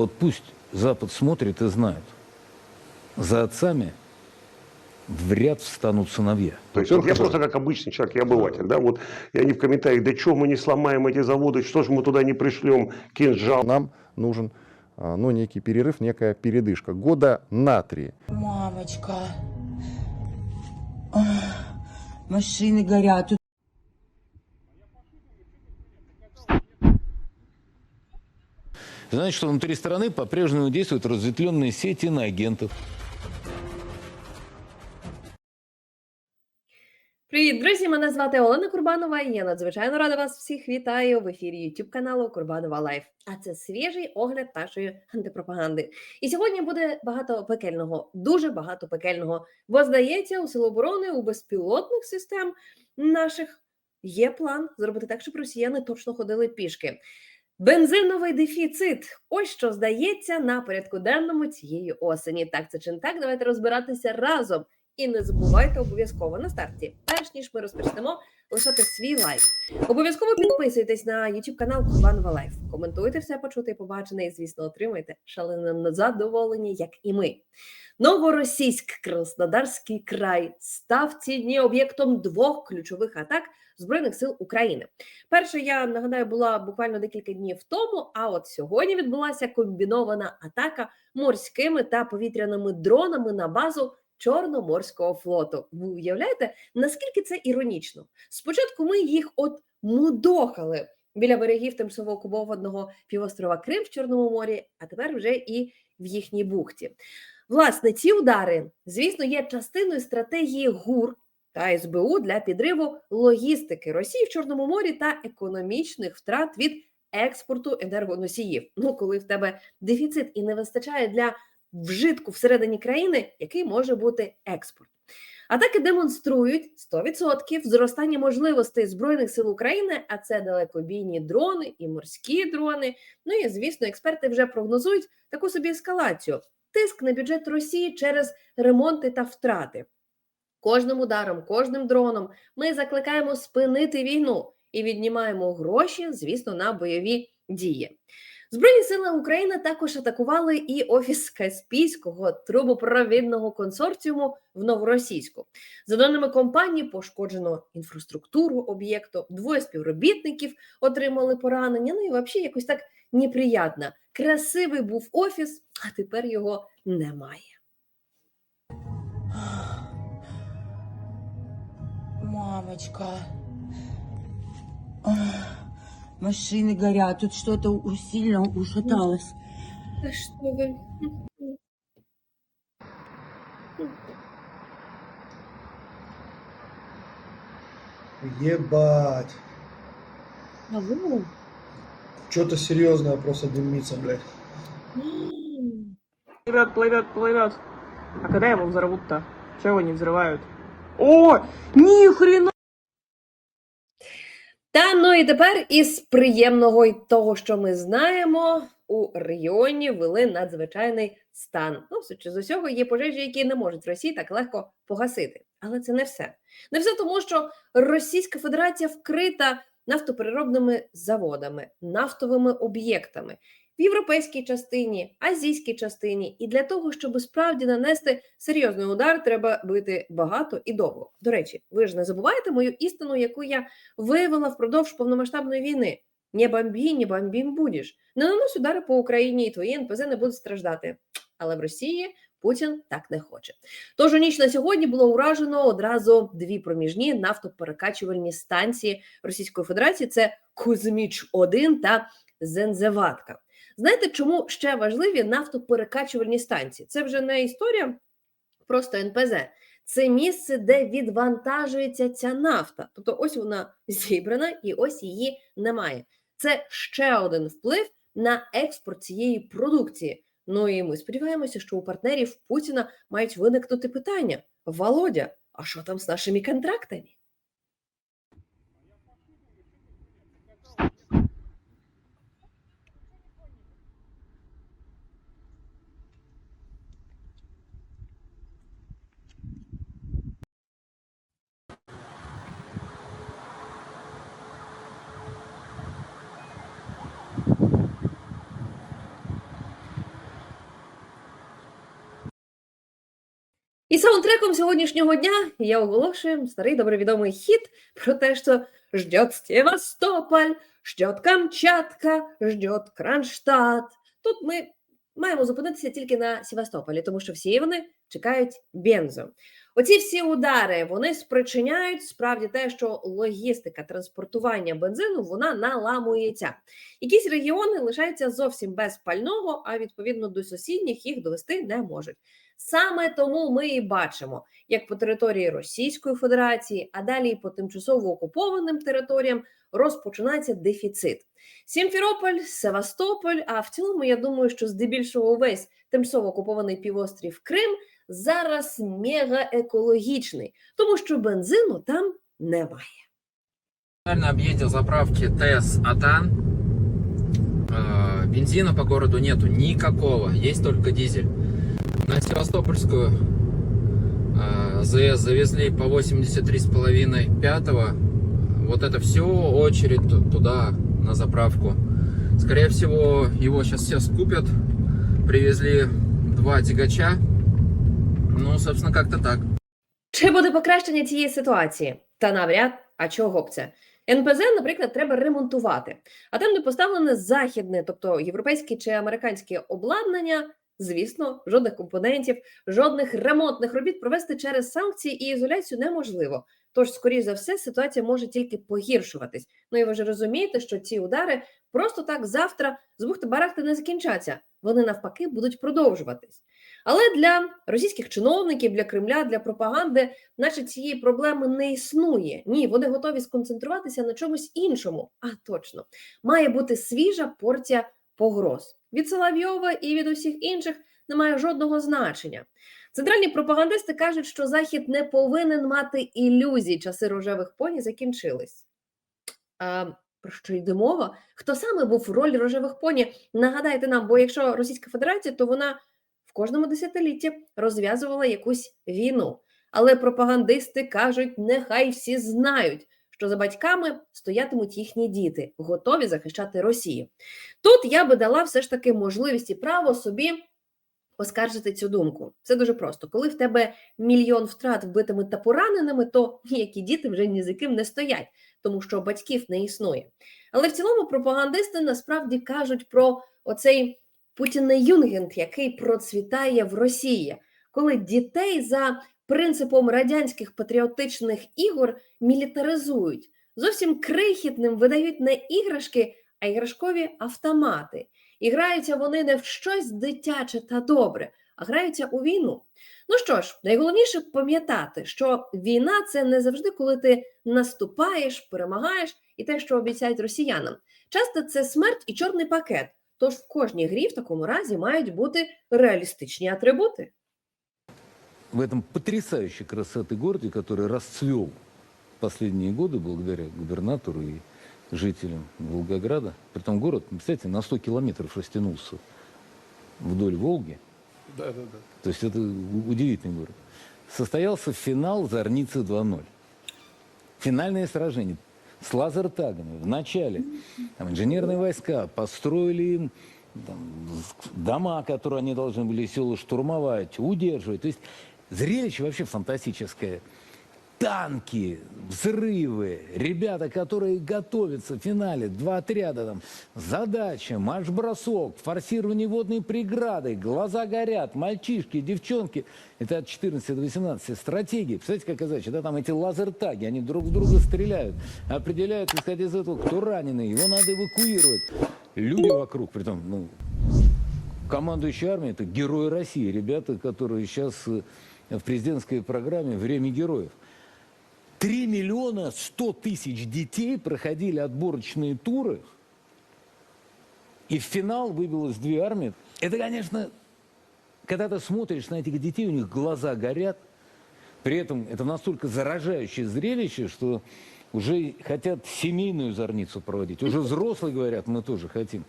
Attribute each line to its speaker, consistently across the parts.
Speaker 1: Вот пусть Запад смотрит и знает. За отцами в ряд встанут сыновья.
Speaker 2: То есть вот я просто как обычный человек, я обыватель, да, вот и они в комментариях, да что мы не сломаем эти заводы, что же мы туда не пришлем кинжал.
Speaker 3: Нам нужен а, ну, некий перерыв, некая передышка. Года на три.
Speaker 4: Мамочка. Машины горят.
Speaker 1: Значит, что внутри страны по-прежнему действуют разветвленные сети иноагентов.
Speaker 5: Привіт, друзі! Мене звати Олена Курбанова. і Я надзвичайно рада вас всіх вітаю в ефірі YouTube каналу Курбанова Лайф. А це свіжий огляд нашої антипропаганди. І сьогодні буде багато пекельного, дуже багато пекельного. Бо здається, у Сил оборони у безпілотних систем наших є план зробити так, щоб росіяни точно ходили пішки. Бензиновий дефіцит. Ось що здається на порядку денному цієї осені. Так це чи не так? Давайте розбиратися разом. І не забувайте обов'язково на старті, перш ніж ми розпочнемо, лишати свій лайк. Обов'язково підписуйтесь на YouTube канал Курбанова Лайф. Коментуйте все почуте і побачене, і, звісно, отримайте шалене задоволення, як і ми. Новоросійськ, Краснодарський край став ці дні об'єктом двох ключових атак Збройних сил України. Перша, я нагадаю, була буквально декілька днів тому. А от сьогодні відбулася комбінована атака морськими та повітряними дронами на базу Чорноморського флоту. Ви уявляєте, наскільки це іронічно? Спочатку ми їх от мудохали біля берегів тимчасово окупованого півострова Крим в Чорному морі, а тепер вже і в їхній бухті. Власне, ці удари, звісно, є частиною стратегії ГУР та СБУ для підриву логістики Росії в Чорному морі та економічних втрат від експорту енергоносіїв. Ну, коли в тебе дефіцит і не вистачає для вжитку всередині країни, який може бути експорт. Атаки демонструють 100% зростання можливостей Збройних сил України, а це далекобійні дрони і морські дрони. Ну і звісно, експерти вже прогнозують таку собі ескалацію: тиск на бюджет Росії через ремонти та втрати. Кожним ударом, кожним дроном ми закликаємо спинити війну і віднімаємо гроші, звісно, на бойові дії. Збройні сили України також атакували і офіс Каспійського трубопровідного консорціуму в Новоросійську. За даними компанії, пошкоджено інфраструктуру об'єкту, двоє співробітників отримали поранення. Ну і взагалі якось так неприятно. Красивий був офіс, а тепер його немає.
Speaker 4: Мамочка. Машины горят. Тут что-то сильно ушаталось.
Speaker 5: Та що ви?
Speaker 6: Ебать.
Speaker 5: Алло.
Speaker 6: Что-то серьезное просто дымится, блядь.
Speaker 7: Плывет, плывет, плывет. А когда его взорвут-то? Чего его не взрывают? О, ни хрена!
Speaker 5: Та ну і тепер із приємного й того, що ми знаємо, у регіоні ввели надзвичайний стан. Ну, з усього, є пожежі, які не можуть Росії так легко погасити. Але це не все. Не все тому, що Російська Федерація вкрита нафтопереробними заводами, нафтовими об'єктами в європейській частині, азійській частині. І для того, щоб справді нанести серйозний удар, треба бити багато і довго. До речі, ви ж не забуваєте мою істину, яку я виявила впродовж повномасштабної війни. Не бомбі, не бомбім будеш. Не нанось удари по Україні, і твої НПЗ не будуть страждати. Але в Росії Путін так не хоче. Тож у ніч на сьогодні було уражено одразу дві проміжні нафтоперекачувальні станції Російської Федерації: це Кузьміч 1 та Зензеватка. Знаєте, чому ще важливі нафтоперекачувальні станції? Це вже не історія просто НПЗ. Це місце, де відвантажується ця нафта. Тобто, ось вона зібрана і ось її немає. Це ще один вплив на експорт цієї продукції. Ну і ми сподіваємося, що у партнерів Путіна мають виникнути питання: Володя, а що там з нашими контрактами? Сьогоднішнього дня я оголошую старий добре відомий хіт про те, що ждет Севастополь, ждет Камчатка, ждет Кронштадт. Тут ми маємо зупинитися тільки на Севастополі, тому що всі вони чекають бензу. Оці всі удари вони спричиняють справді те, що логістика транспортування бензину вона наламується. Якісь регіони лишаються зовсім без пального, а відповідно до сусідніх їх довести не можуть. Саме тому ми і бачимо, як по території Російської Федерації, а далі і по тимчасово окупованим територіям розпочинається дефіцит. Сімферополь, Севастополь. А в цілому, я думаю, що здебільшого увесь тимчасово окупований півострів Крим зараз мегаекологічний, тому що бензину там немає.
Speaker 8: Специально объездил заправки ТС Атан. Э, Бензина по городу нету никакого, есть только дизель. На Севастопольскую э, ЗС завезли по 83,5 пятого. Вот это все очередь туда, на заправку. Скорее всего, его сейчас все скупят. Привезли два тягача. Ну, собственно, как-то так.
Speaker 5: Чи буде покращення цієї ситуації? Та навряд, а чого б це? НПЗ, наприклад, треба ремонтувати, а там, де поставлене західне, тобто європейське чи американське обладнання, звісно, жодних компонентів, жодних ремонтних робіт провести через санкції і ізоляцію неможливо. Тож, скоріш за все, ситуація може тільки погіршуватись. Ну і ви ж розумієте, що ці удари просто так завтра з бухти барахти не закінчаться. Вони навпаки будуть продовжуватись. Але для російських чиновників, для Кремля, для пропаганди, наче цієї проблеми не існує. Ні, вони готові сконцентруватися на чомусь іншому. А точно, має бути свіжа порція погроз. Від Соловйова і від усіх інших немає жодного значення. Центральні пропагандисти кажуть, що Захід не повинен мати ілюзій, часи рожевих поні закінчились. А про що йде мова? Хто саме був в ролі рожевих поні? Нагадайте нам, бо якщо Російська Федерація, то вона в кожному десятилітті розв'язувала якусь війну. Але пропагандисти кажуть, нехай всі знають, що за батьками стоятимуть їхні діти, готові захищати Росію. Тут я би дала все ж таки можливість і право собі оскаржити цю думку. Це дуже просто. Коли в тебе мільйон втрат вбитими та пораненими, то ніякі діти вже ні за ким не стоять, тому що батьків не існує. Але в цілому пропагандисти насправді кажуть про оцей Путіне Юнгент, який процвітає в Росії, коли дітей за принципом радянських патріотичних ігор мілітаризують. Зовсім крихітним видають не іграшки, а іграшкові автомати. І граються вони не в щось дитяче та добре, а граються у війну. Ну що ж, найголовніше пам'ятати, що війна це не завжди, коли ти наступаєш, перемагаєш і те, що обіцяють росіянам. Часто це смерть і чорний пакет. Тож в кожній грі в такому разі мають бути реалістичні атрибути.
Speaker 1: В этом потрясающей красоты городе, который расцвел последние годы благодаря губернатору и жителям Волгограда. Притом город, представляете, на 100 километров растянулся вдоль Волги.
Speaker 6: Да, да, да.
Speaker 1: То есть это удивительный город. Состоялся финал Зорницы 2.0. Финальное сражение с лазертагами. В начале там, инженерные войска построили им там, дома, которые они должны были села штурмовать, удерживать. То есть зрелище вообще фантастическое. Танки, взрывы, ребята, которые готовятся в финале, два отряда там, задача, марш-бросок, форсирование водной преграды, глаза горят, мальчишки, девчонки, это от 14 до 18, стратегии, представляете, какая задача, да, там эти лазертаги, они друг в друга стреляют, определяют, исходя из этого, кто раненый, его надо эвакуировать, люди вокруг, притом, ну, командующий армией это герои России, ребята, которые сейчас э, в президентской программе «Время героев». Три миллиона сто тысяч детей проходили отборочные туры, и в финал выбилось две армии. Это, конечно, когда ты смотришь на этих детей, у них глаза горят. При этом это настолько заражающее зрелище, что уже хотят семейную зорницу проводить. Уже взрослые говорят, мы тоже хотим.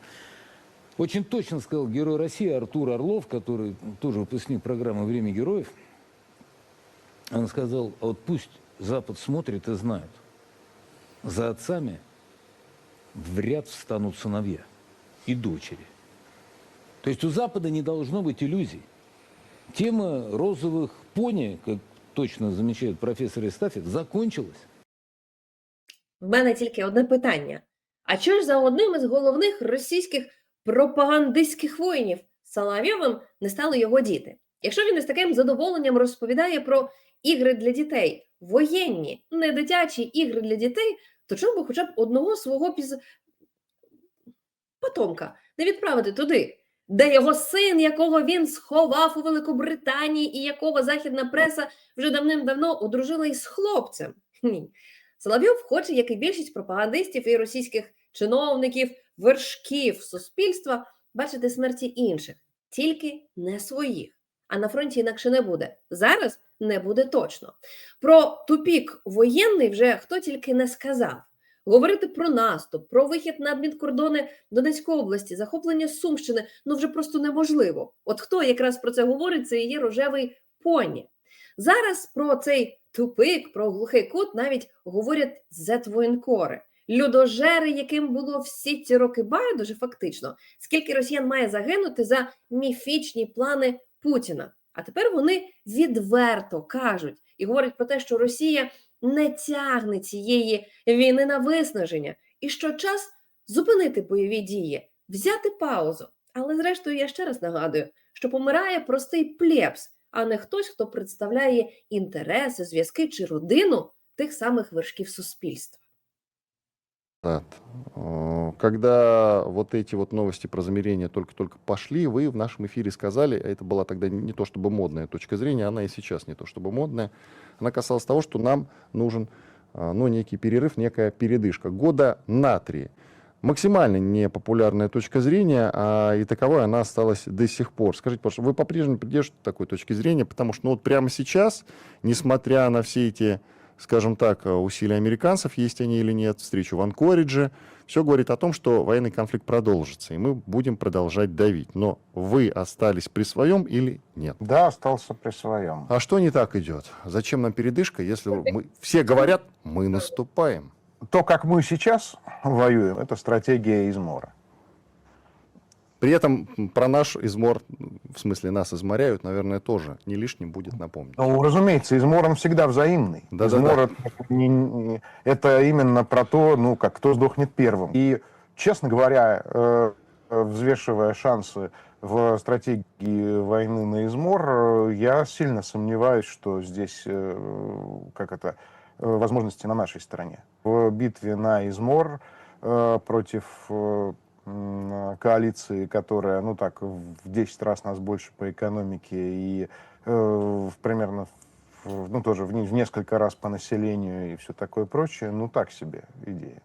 Speaker 1: Очень точно сказал герой России Артур Орлов, который тоже выпускник программы «Время героев». Он сказал, а вот пусть Запад смотрит и знает. За отцами в ряд встанут сыновья и дочери. То есть у Запада не должно быть иллюзий. Тема розовых пони, как точно замечает профессор Истафьев, закончилась.
Speaker 5: В мене тільки одне питання: а чого ж за одним із головних російських пропагандистських воїнів Соловйовим не стали його діти? Якщо він із таким задоволенням розповідає про ігри для дітей, воєнні, не дитячі ігри для дітей, то чому би хоча б одного свого піз... потомка не відправити туди, де його син, якого він сховав у Великобританії, і якого західна преса вже давним-давно одружила із хлопцем? Ні. Соловйов хоче, як і більшість пропагандистів і російських чиновників, вершків суспільства, бачити смерті інших, тільки не своїх. А на фронті інакше не буде. Зараз не буде точно. Про тупік воєнний вже хто тільки не сказав. Говорити про наступ, про вихід на адмінкордони Донецької області, захоплення Сумщини ну вже просто неможливо. От хто якраз про це говорить, це і є рожевий поні. Зараз про цей тупик, про глухий кут навіть говорять зетвоєнкори. Людожери, яким було всі ці роки байдуже, фактично, скільки росіян має загинути за міфічні плани Путіна. А тепер вони відверто кажуть і говорять про те, що Росія не тягне цієї війни на виснаження, і що час зупинити бойові дії, взяти паузу. Але зрештою, я ще раз нагадую, що помирає простий плебс, а не хтось, хто представляє інтереси, зв'язки чи родину тих самих вершків суспільства.
Speaker 3: Назад, э, когда вот эти вот новости про замерение только-только пошли, вы в нашем эфире сказали, а это была тогда не то чтобы модная точка зрения, она и сейчас не то чтобы модная, она касалась того, что нам нужен э, ну, некий перерыв, некая передышка. Года на три. Максимально непопулярная точка зрения, а и таковой она осталась до сих пор. Скажите, пожалуйста, вы по-прежнему придерживаетесь такой точки зрения, потому что ну, вот прямо сейчас, несмотря на все эти скажем так, э, усилия американцев, есть они или нет, встречу в Анкоридже, все говорит о том, что военный конфликт продолжится, и мы будем продолжать давить. Но вы остались при своем или нет?
Speaker 9: Да, остался при своем.
Speaker 3: А что не так идет? Зачем нам передышка, если мы все говорят, мы наступаем?
Speaker 9: То, как мы сейчас воюем, это стратегия измора.
Speaker 3: При этом про наш измор, в смысле нас изморяют, наверное, тоже не лишним будет напомнить.
Speaker 9: Ну, разумеется, измор он всегда взаимный.
Speaker 3: Да-да-да.
Speaker 9: измор это, не- не- это именно про то, ну, как кто сдохнет первым. И, честно говоря, э, взвешивая шансы в стратегии войны на измор, э, я сильно сомневаюсь, что здесь, э, как это, возможности на нашей стороне. В битве на измор против коалиции, которая, ну так, в 10 раз нас больше по экономике и э, примерно, ну тоже в, в несколько раз по населению и все такое прочее, ну так себе идея.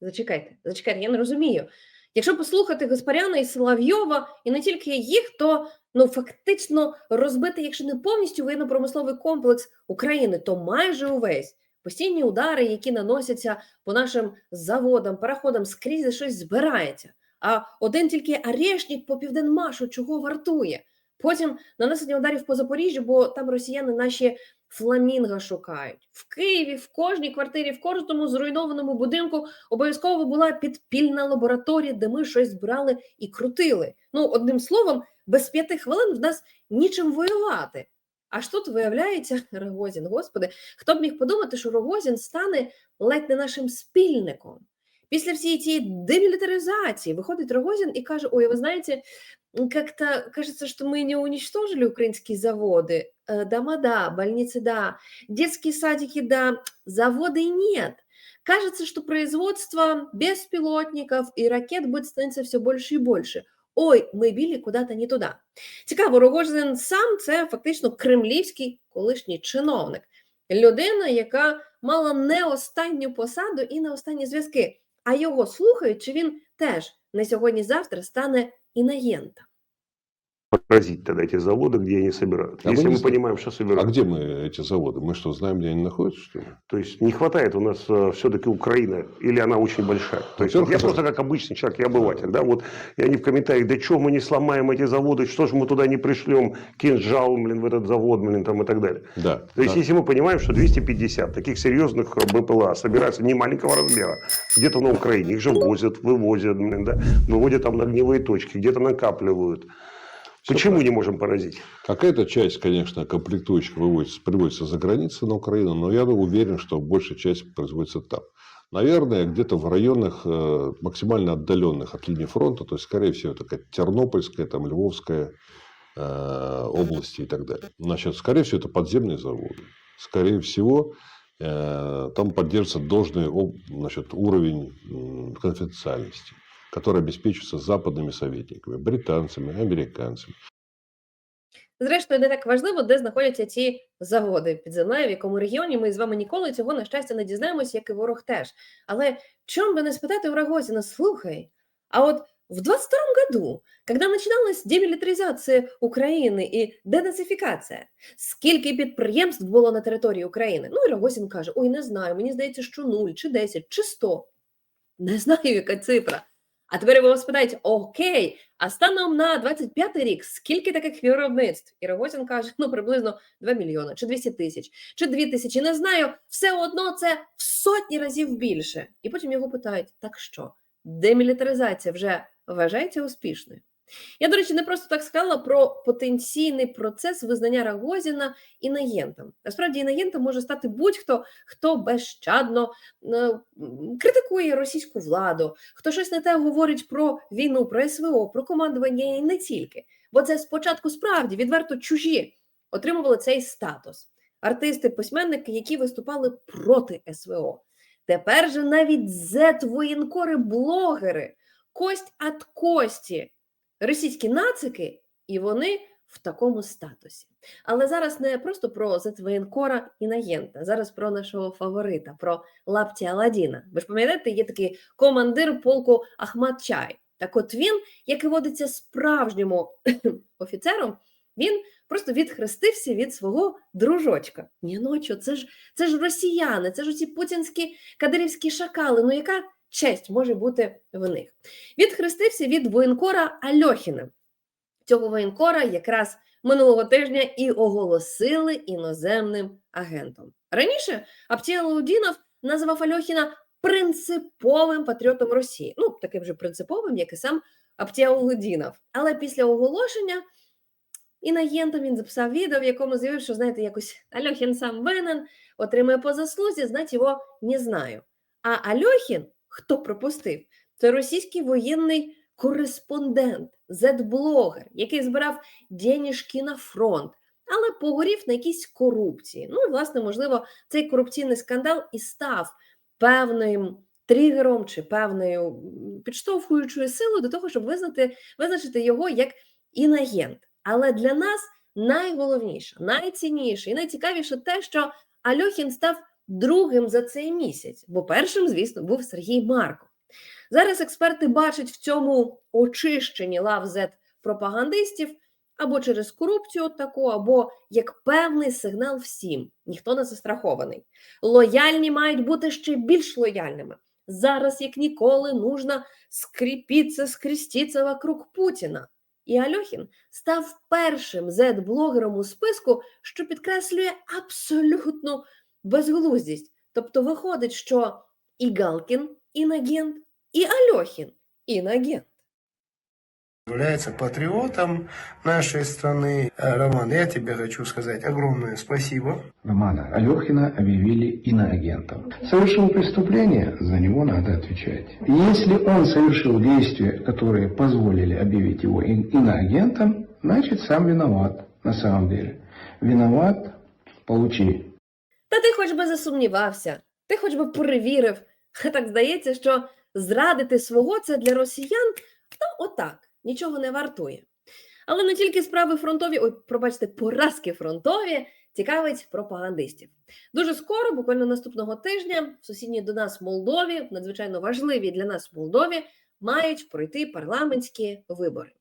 Speaker 5: Зачекайте, зачекайте, я не розумію. Якщо послухати Гаспаряна і Соловйова, і не тільки їх, то ну фактично розбити, якщо не повністю воєнно-промисловий комплекс України, то майже увесь. Постійні удари, які наносяться по нашим заводам, пароходам, скрізь щось збирається. А один тільки арешник по південмашу чого вартує. Потім нанесення ударів по Запоріжжю, бо там росіяни наші фламінго шукають. В Києві, в кожній квартирі, в кожному зруйнованому будинку обов'язково була підпільна лабораторія, де ми щось брали і крутили. Ну, одним словом, без п'яти хвилин в нас нічим воювати. Аж тут виявляється Рогозін, господи, хто б міг подумати, що Рогозін стане ледь не нашим спільником. Після всієї цієї демілітаризації виходить Рогозін і каже: Ой, ви знаєте, как-то кажется, что мы не уничтожили украинские заводы. Э, Дома да, больницы да, детские садики да, заводы нет. Кажется, что производство беспилотников и ракет будет становиться все больше и больше. Ой, ми білі куди-то не туди. Цікаво, Рогозин сам це фактично кремлівський колишній чиновник, людина, яка мала не останню посаду і не останні зв'язки. А його слухають, чи він теж не сьогодні-завтра стане інагентом.
Speaker 2: Поразить тогда эти заводы, где они собирают.
Speaker 10: А мы
Speaker 2: Если мы
Speaker 10: знаем.
Speaker 2: понимаем, что
Speaker 10: А
Speaker 2: собирают.
Speaker 10: где мы эти заводы? Мы что, знаем, где они находятся, что ли?
Speaker 2: То есть не хватает у нас все-таки Украины, или она очень большая. То есть
Speaker 10: Во-первых,
Speaker 2: вот я просто как обычный человек, я обыватель, да, вот и они в комментариях, да что мы не сломаем эти заводы, что же мы туда не пришлем кинжал, блин, в этот завод, блин, там и так далее.
Speaker 10: Да.
Speaker 2: То есть
Speaker 10: да.
Speaker 2: если мы понимаем, что 250 таких серьезных э, БПЛА собираются не маленького размера, где-то на Украине, их же возят, вывозят, блин, да, выводят там на огневые точки, где-то накапливают. Почему
Speaker 10: правильно.
Speaker 2: не можем поразить?
Speaker 10: Какая-то часть, конечно, комплектующих выводится, приводится за границей на Украину, но я уверен, что большая часть производится там. Наверное, где-то в районах э, максимально отдаленных от линии фронта, то есть, скорее всего, такая Тернопольская, там, Львовская э, области и так далее. Значит, скорее всего, это подземные заводы. Скорее всего, э, там поддерживается должный об- значит, уровень конфиденциальности, который обеспечивается западными советниками, британцами, американцами.
Speaker 5: Зрештою, не так важливо, де знаходяться ці заводи під землею, в якому регіоні ми з вами ніколи цього, на щастя, не дізнаємось, як і ворог теж. Але чому би не спитати у Рогозіна, слухай, а от в 22 году, когда начиналась демілітаризація України і денацифікація, скільки підприємств було на території України? Ну і Рогозін каже: Ой, не знаю, мені здається, що 0, чи 10, чи 100. Не знаю, яка цифра. А тепер ви вас спитають: Окей, а станом на 25-й рік скільки таких виробництв? І Рогозін каже: ну приблизно 2 мільйони, чи 200 тисяч, чи 2 тисячі. Не знаю, все одно це в сотні разів більше. І потім його питають: так що, демілітаризація вже вважається успішною? Я, до речі, не просто так сказала про потенційний процес визнання Рогозіна інагентом. Насправді інагентом може стати будь-хто, хто безщадно е, критикує російську владу, хто щось не те говорить про війну, про СВО, про командування і не тільки. Бо це спочатку справді відверто чужі отримували цей статус. Артисти, письменники, які виступали проти СВО. Тепер же навіть зет-воєнкори, блогери, кость ад кості, російські нацики, і вони в такому статусі. Але зараз не просто про зет-воєнкора інагента, зараз про нашого фаворита, про лапті Аладдіна. Ви ж пам'ятаєте, є такий командир полку Ахмад Чай. Так от він, як і водиться справжньому офіцером, він просто відхрестився від свого дружочка. Ні, ну це ж це ж росіяни, це ж оці путінські кадирівські шакали. Ну яка честь може бути в них? Відхрестився від воєнкора Альохіна. Цього воєнкора якраз минулого тижня і оголосили іноземним агентом. Раніше Аптіалаудінов назвав Альохіна принциповим патріотом Росії. Ну, таким же принциповим, як і сам Аптіалаудінов. Але після оголошення інагентом він записав відео, в якому заявив, що знаєте, якось Альохін сам винен, отримує по заслузі, знать його не знаю. А Альохін, хто пропустив, це російський воєнний кореспондент, зет-блогер, який збирав денежки на фронт, але погорів на якійсь корупції. Ну і, власне, можливо, цей корупційний скандал і став певним тригером чи певною підштовхуючою силою до того, щоб визнати, визначити його як інагент. Але для нас найголовніше, найцінніше і найцікавіше те, що Альохін став другим за цей місяць, бо першим, звісно, був Сергій Марков. Зараз експерти бачать в цьому очищенні лав зет пропагандистів або через корупцію таку, або як певний сигнал всім. Ніхто не застрахований. Лояльні мають бути ще більш лояльними. Зараз, як ніколи, нужно скріпитися, скреститися вокруг Путіна. І Альохін став першим зет-блогером у списку, що підкреслює абсолютну безглуздість. Тобто виходить, що і Галкін інагент, і Альохін інагент.
Speaker 6: Является патриотом нашей страны. Э, Роман, я тебе хочу сказать огромное спасибо.
Speaker 11: Романа Алехина объявили иноагентом. Совершил преступление, за него надо отвечать. Если он совершил действия, которые позволили объявить его ин- иноагентом, значит сам виноват на самом деле. Виноват, получи.
Speaker 5: Та ти хоч би засумнівався, ти хоч би перевірив. Так здається, що зрадити свого це для росіян ну, отак, нічого не вартує. Але не тільки справи фронтові, ой, пробачте, поразки фронтові цікавить пропагандистів. Дуже скоро, буквально наступного тижня, в сусідній до нас Молдові, надзвичайно важливі для нас Молдові, мають пройти парламентські вибори.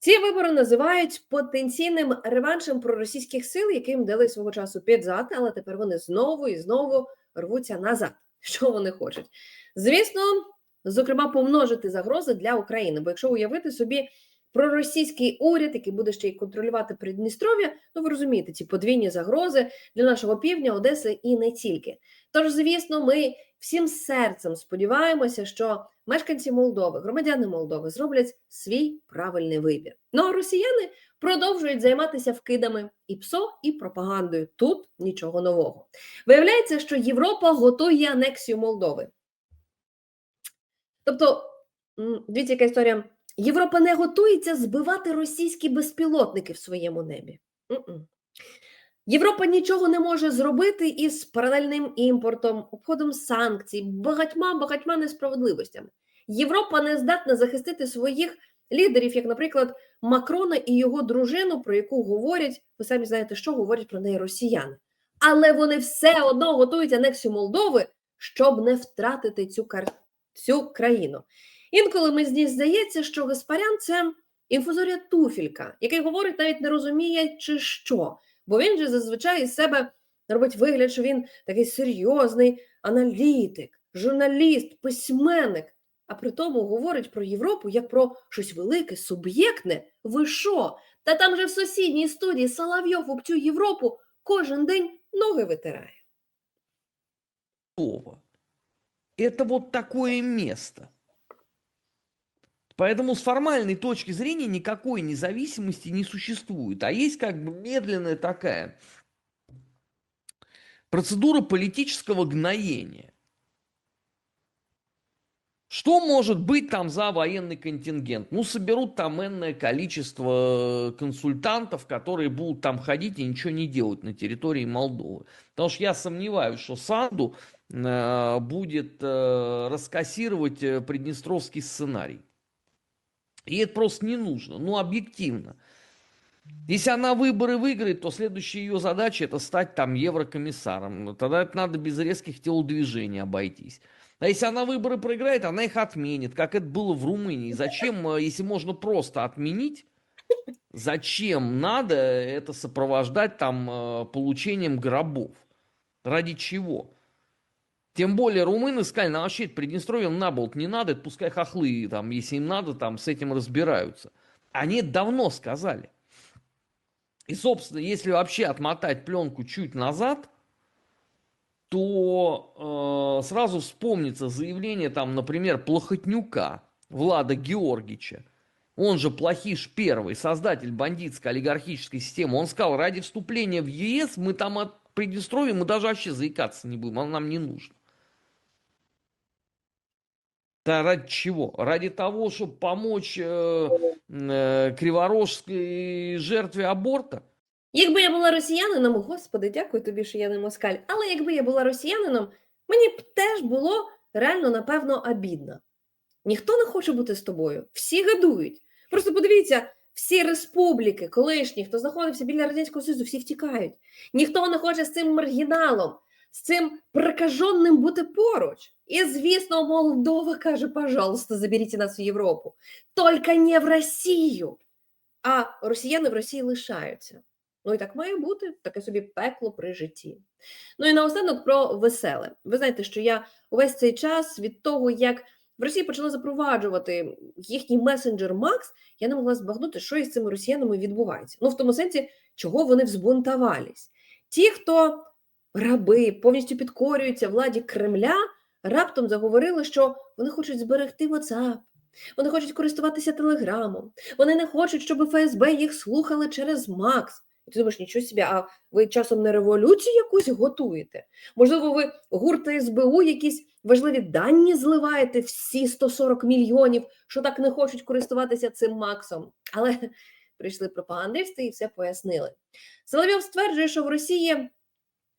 Speaker 5: Ці вибори називають потенційним реваншем проросійських сил, яким дали свого часу підзад, але тепер вони знову і знову рвуться назад. Що вони хочуть? Звісно, зокрема, помножити загрози для України. Бо якщо уявити собі проросійський уряд, який буде ще й контролювати Придністров'я, ну ви розумієте, ці подвійні загрози для нашого півдня, Одеси і не тільки. Тож, звісно, ми всім серцем сподіваємося, що мешканці Молдови, громадяни Молдови зроблять свій правильний вибір. Ну а росіяни продовжують займатися вкидами і ПСО, і пропагандою. Тут нічого нового. Виявляється, що Європа готує анексію Молдови. Тобто, дивіться, яка історія. Європа не готується збивати російські безпілотники в своєму небі. Європа нічого не може зробити із паралельним імпортом, обходом санкцій, багатьма багатьма несправедливостями. Європа не здатна захистити своїх лідерів, як, наприклад, Макрона і його дружину, про яку говорять, ви самі знаєте, що говорять про неї росіяни. Але вони все одно готують анексію Молдови, щоб не втратити цю, кар... цю країну. Інколи мені здається, що Гаспарян це інфузорія туфілька, який говорить, навіть не розуміє, чи що. Бо він же зазвичай із себе робить вигляд, що він такий серйозний аналітик, журналіст, письменник. А при тому говорить про Європу як про щось велике, суб'єктне. Ви що? Та там же в сусідній студії Соловйов об цю Європу кожен день ноги витирає.
Speaker 12: Молдова. Это вот такое место. Поэтому с формальной точки зрения никакой независимости не существует. А есть как бы медленная такая процедура политического гноения. Что может быть там за военный контингент? Ну, соберут там энное количество консультантов, которые будут там ходить и ничего не делать на территории Молдовы. Потому что я сомневаюсь, что Санду э, будет э, раскассировать э, приднестровский сценарий. И это просто не нужно, ну, объективно. Если она выборы выиграет, то следующая ее задача это стать там еврокомиссаром. Ну, Тогда это надо без резких телодвижений обойтись. А если она выборы проиграет, она их отменит, как это было в Румынии. Зачем, э, если можно просто отменить, зачем надо это сопровождать там э, получением гробов? Ради чего? Тем более румыны сказали, нам вообще Приднестровье на болт не надо, это пускай хохлы, там, если им надо, там с этим разбираются. Они давно сказали. И, собственно, если вообще отмотать пленку чуть назад, то э, сразу вспомнится заявление, там, например, Плохотнюка Влада Георгича. Он же Плохиш первый, создатель бандитской олигархической системы. Он сказал, ради вступления в ЕС мы там от Приднестровья, мы даже вообще заикаться не будем, оно нам не нужно. Да ради чего? Ради того, чтобы помочь э, э, криворожской жертве аборта?
Speaker 5: Якби я була росіянином, господи, дякую тобі, що я не москаль. Але якби я була росіянином, мені б теж було реально, напевно, обідно. Ніхто не хоче бути з тобою, всі гадують. Просто подивіться, всі республіки, колишні, хто знаходився біля Радянського Союзу, всі втікають. Ніхто не хоче з цим маргіналом, з цим прокаженним бути поруч. І, звісно, Молдова каже, пожалуйста, заберіть нас в Європу. Тільки не в Росію. А росіяни в Росії лишаються. Ну і так має бути, таке собі пекло при житті. Ну і наостанок про веселе. Ви знаєте, що я увесь цей час від того, як в Росії почали запроваджувати їхній месенджер Макс, я не могла збагнути, що із цими росіянами відбувається. Ну, в тому сенсі, чого вони взбунтувались. Ті, хто раби повністю підкорюються владі Кремля, раптом заговорили, що вони хочуть зберегти WhatsApp, вони хочуть користуватися телеграмом, вони не хочуть, щоб ФСБ їх слухали через Макс. І ти думаєш, нічого собі, а ви часом не революцію якусь готуєте? Можливо, ви гурт СБУ якісь важливі дані зливаєте всі 140 мільйонів, що так не хочуть користуватися цим Максом. Але прийшли пропагандисти і все пояснили. Соловйов стверджує, що в Росії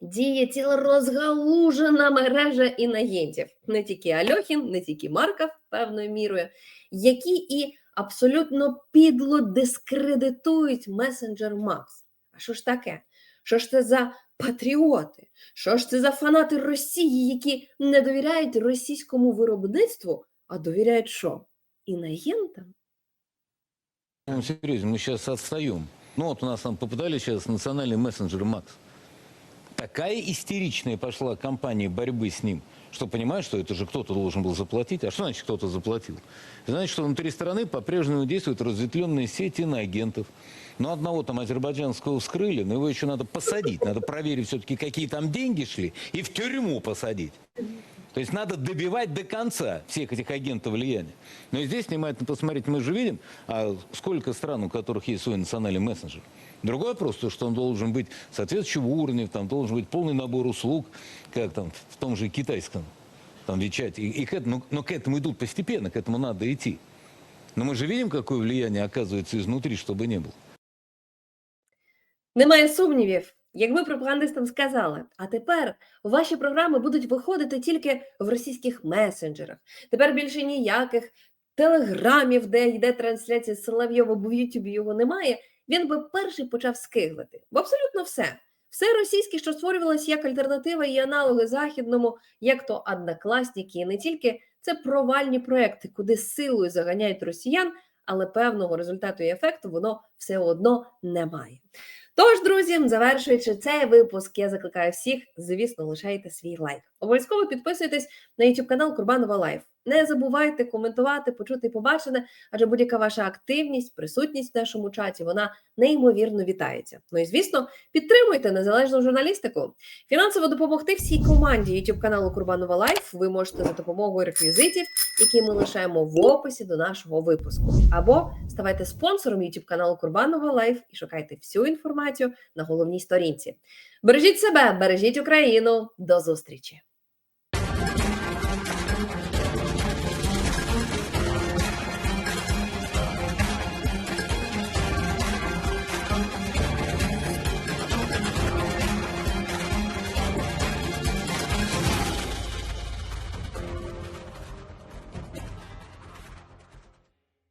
Speaker 5: діє ціла розгалужена мережа інагентів. Не тільки Альохін, не тільки Марков певною мірою, які і абсолютно підло дискредитують месенджер Макс. А що ж таке? Що ж це за патріоти? Що ж це за фанати Росії, які не довіряють російському виробництву, а довіряють що? Інагентам?
Speaker 1: Ну, серьезно, мы сейчас отстаем. Ну вот у нас там попытались сейчас национальный мессенджер Макс. Такая истеричная пошла кампания борьбы с ним, что понимаешь, что это же кто-то должен был заплатить. А что значит кто-то заплатил? Значит, что внутри страны по-прежнему действуют разветвленные сети иноагентов. Но одного там азербайджанского вскрыли, но его еще надо посадить. Надо проверить все-таки, какие там деньги шли, и в тюрьму посадить. То есть надо добивать до конца всех этих агентов влияния. Но здесь внимательно посмотреть, мы же видим, а сколько стран, у которых есть свой национальный мессенджер. Другой вопрос, то, что он должен быть соответствующего уровня, там должен быть полный набор услуг, как там в том же китайском, там Вичате. И, и к этому, но к этому идут постепенно, к этому надо идти. Но мы же видим, какое влияние оказывается изнутри, чтобы не было.
Speaker 5: Немає сумнівів, якби пропагандистам сказали, а тепер ваші програми будуть виходити тільки в російських месенджерах. Тепер більше ніяких телеграмів, де йде трансляція з Соловйова, бо в Ютубі його немає. Він би перший почав скиглити. Бо абсолютно все. Все російське, що створювалося як альтернатива і аналоги західному, як то однокласники, і не тільки це провальні проекти, куди силою заганяють росіян, але певного результату і ефекту воно все одно немає. Тож, друзі, завершуючи цей випуск, я закликаю всіх, звісно, лишайте свій лайк. Обов'язково підписуйтесь на YouTube канал Курбанова Лайф. Не забувайте коментувати, почути побачене, адже будь-яка ваша активність, присутність в нашому чаті, вона неймовірно вітається. Ну і звісно, підтримуйте незалежну журналістику. Фінансово допомогти всій команді YouTube каналу Курбанова Лайф ви можете за допомогою реквізитів, які ми лишаємо в описі до нашого випуску. Або ставайте спонсором YouTube каналу Курбанова Лайф і шукайте всю інформацію на головній сторінці. Бережіть себе, бережіть Україну. До зустрічі!